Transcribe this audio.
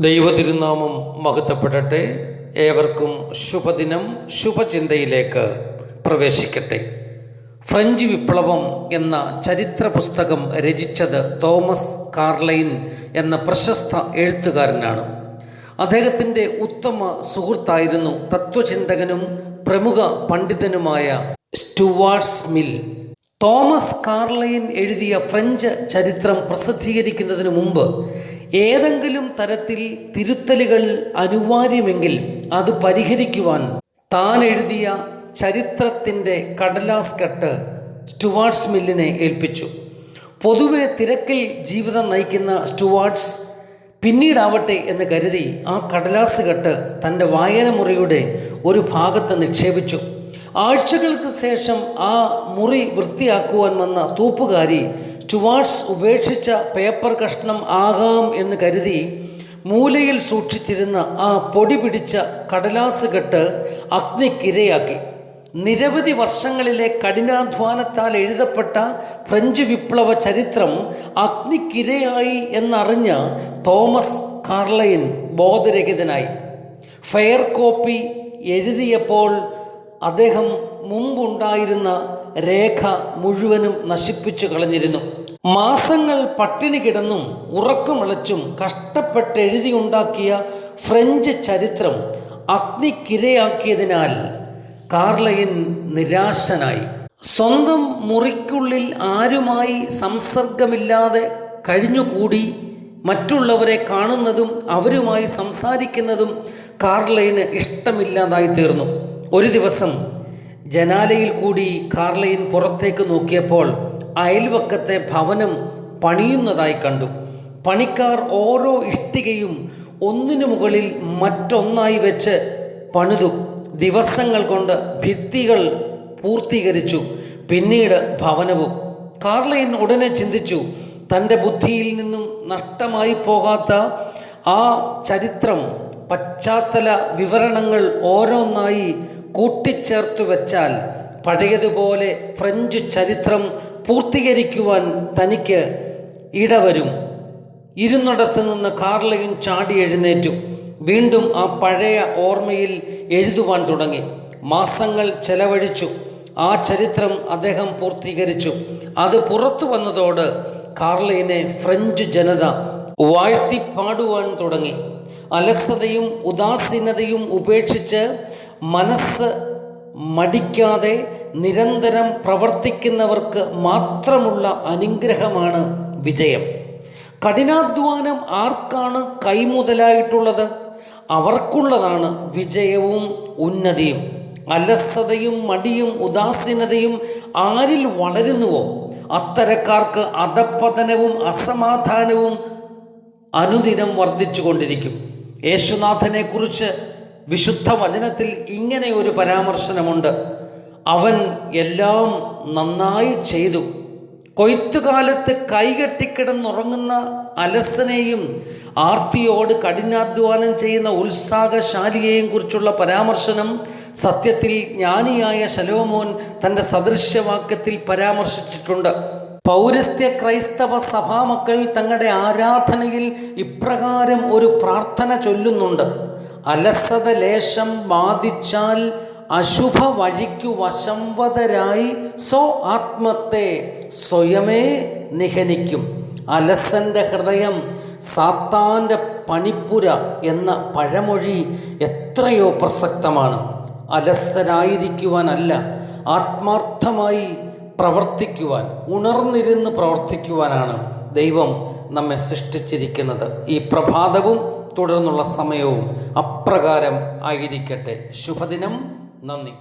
ദൈവതിരുനാമം മഹത്വപ്പെടട്ടെ. ഏവർക്കും ശുഭദിനം ശുഭചിന്തയിലേക്ക് പ്രവേശിക്കട്ടെ. ഫ്രഞ്ച് വിപ്ലവം എന്ന ചരിത്ര പുസ്തകം രചിച്ചത് തോമസ് കാർലൈൻ എന്ന പ്രശസ്ത എഴുത്തുകാരനാണ്. അദ്ദേഹത്തിന്റെ ഉത്തമ സുഹൃത്തായിരുന്നു തത്വചിന്തകനും പ്രമുഖ പണ്ഡിതനുമായ സ്റ്റുവാർട്സ് മിൽ. തോമസ് കാർലൈൻ എഴുതിയ ഫ്രഞ്ച് ചരിത്രം പ്രസിദ്ധീകരിക്കുന്നതിന് മുമ്പ് ഏതെങ്കിലും തരത്തിൽ തിരുത്തലുകൾ അനിവാര്യമെങ്കിൽ അത് പരിഹരിക്കുവാൻ താൻ എഴുതിയ ചരിത്രത്തിന്റെ കടലാസ് കെട്ട് സ്റ്റുവാർട്സ് മില്ലിനെ ഏൽപ്പിച്ചു. പൊതുവെ തിരക്കിൽ ജീവിതം നയിക്കുന്ന സ്റ്റുവാർട്സ് പിന്നീടാവട്ടെ എന്ന് കരുതി ആ കടലാസ് കെട്ട് തന്റെ വായനമുറിയുടെ ഒരു ഭാഗത്ത് നിക്ഷേപിച്ചു. ആഴ്ചകൾക്ക് ശേഷം ആ മുറി വൃത്തിയാക്കുവാൻ വന്ന തൂപ്പുകാരി സ്റ്റുവാർട്സ് ഉപേക്ഷിച്ച പേപ്പർ കഷ്ണം ആകാം എന്ന് കരുതി മൂലയിൽ സൂക്ഷിച്ചിരുന്ന ആ പൊടി പിടിച്ച കടലാസ് കെട്ട് അഗ്നിക്കിരയാക്കി. നിരവധി വർഷങ്ങളിലെ കഠിനാധ്വാനത്താൽ എഴുതപ്പെട്ട ഫ്രഞ്ച് വിപ്ലവ ചരിത്രം അഗ്നിക്കിരയായി എന്നറിഞ്ഞ തോമസ് കാർലൈൻ ബോധരഹിതനായി. ഫെയർ കോപ്പി എഴുതിയപ്പോൾ അദ്ദേഹം മുമ്പുണ്ടായിരുന്ന രേഖ മുഴുവനും നശിപ്പിച്ചു കളഞ്ഞിരുന്നു. മാസങ്ങൾ പട്ടിണി കിടന്നും ഉറക്കമിളച്ചും കഷ്ടപ്പെട്ട് എഴുതിയുണ്ടാക്കിയ ഫ്രഞ്ച് ചരിത്രം അഗ്നിക്കിരയാക്കിയതിനാൽ കാർലയൻ നിരാശനായി. സ്വന്തം മുറിക്കുള്ളിൽ ആരുമായി സംസർഗമില്ലാതെ കഴിഞ്ഞുകൂടി മറ്റുള്ളവരെ കാണുന്നതും അവരുമായി സംസാരിക്കുന്നതും കാർലൈന് ഇഷ്ടമില്ലാതായി തീർന്നു. ഒരു ദിവസം ജനാലയിൽ കൂടി കാർലൈൻ പുറത്തേക്ക് നോക്കിയപ്പോൾ അയൽവക്കത്തെ ഭവനം പണിയുന്നതായി കണ്ടു. പണിക്കാർ ഓരോ ഇഷ്ടികയും ഒന്നിനു മുകളിൽ മറ്റൊന്നായി വെച്ച് പണിതു. ദിവസങ്ങൾ കൊണ്ട് ഭിത്തികൾ പൂർത്തീകരിച്ചു. പിന്നീട് ഭവനവും. കാർലയൻ ഉടനെ ചിന്തിച്ചു തന്റെ ബുദ്ധിയിൽ നിന്നും നഷ്ടമായി പോകാത്ത ആ ചരിത്രം പശ്ചാത്തല വിവരണങ്ങൾ ഓരോന്നായി കൂട്ടിച്ചേർത്തു വെച്ചാൽ പഴയതുപോലെ ഫ്രഞ്ച് ചരിത്രം പൂർത്തീകരിക്കുവാൻ തനിക്ക് ഇടവരും. ഇരുന്നിടത്ത് നിന്ന് കാർലയും ചാടി എഴുന്നേറ്റു. വീണ്ടും ആ പഴയ ഓർമ്മയിൽ എഴുതുവാൻ തുടങ്ങി. മാസങ്ങൾ ചെലവഴിച്ചു. ആ ചരിത്രം അദ്ദേഹം പൂർത്തീകരിച്ചു. അത് പുറത്തു വന്നതോട് കാർലയിനെ ഫ്രഞ്ച് ജനത വാഴ്ത്തിപ്പാടുവാൻ തുടങ്ങി. അലസതയും ഉദാസീനതയും ഉപേക്ഷിച്ച് മനസ്സ് മടിക്കാതെ നിരന്തരം പ്രവർത്തിക്കുന്നവർക്ക് മാത്രമുള്ള അനുഗ്രഹമാണ് വിജയം. കഠിനാധ്വാനം ആർക്കാണ് കൈമുതലായിട്ടുള്ളത്? അവർക്കുള്ളതാണ് വിജയവും ഉന്നതിയും. അലസതയും മടിയും ഉദാസീനതയും ആരിൽ വളരുന്നുവോ? അത്തരക്കാർക്ക് അധപ്പതനവും അസമാധാനവും അനുദിനം വർദ്ധിച്ചു കൊണ്ടിരിക്കും യേശുനാഥനെക്കുറിച്ച് വിശുദ്ധ വചനത്തിൽ ഇങ്ങനെ ഒരു പരാമർശനമുണ്ട്. അവൻ എല്ലാം നന്നായി ചെയ്തു. കൊയ്ത്തുകാലത്ത് കൈകെട്ടിക്കിടന്നുറങ്ങുന്ന അലസനെയും ആർത്തിയോട് കഠിനാധ്വാനം ചെയ്യുന്ന ഉത്സാഹശാലിയെയും കുറിച്ചുള്ള പരാമർശനം സത്യത്തിൽ ജ്ഞാനിയായ ശലോമോൻ തന്റെ സദൃശ്യവാക്യത്തിൽ പരാമർശിച്ചിട്ടുണ്ട്. പൗരസ്ത്യ ക്രൈസ്തവ സഭാമക്കൾ തങ്ങളുടെ ആരാധനയിൽ ഇപ്രകാരം ഒരു പ്രാർത്ഥന ചൊല്ലുന്നുണ്ട്. അലസത ലേശം ബാധിച്ചാൽ അശുഭ വഴിക്കു വശംവതരായി സ്വ ആത്മത്തെ സ്വയമേ നിഹനിക്കും. അലസന്റെ ഹൃദയം സാത്താന്റെ പണിപ്പുര എന്ന പഴമൊഴി എത്രയോ പ്രസക്തമാണ്. അലസരായിരിക്കുവാനല്ല ആത്മാർത്ഥമായി പ്രവർത്തിക്കുവാൻ ഉണർന്നിരുന്ന് പ്രവർത്തിക്കുവാനാണ് ദൈവം നമ്മെ സൃഷ്ടിച്ചിരിക്കുന്നത്. ഈ പ്രഭാതവും തുടർന്നുള്ള സമയവും അപ്രകാരം ആയിരിക്കട്ടെ. ശുഭദിനം. നന്ദി.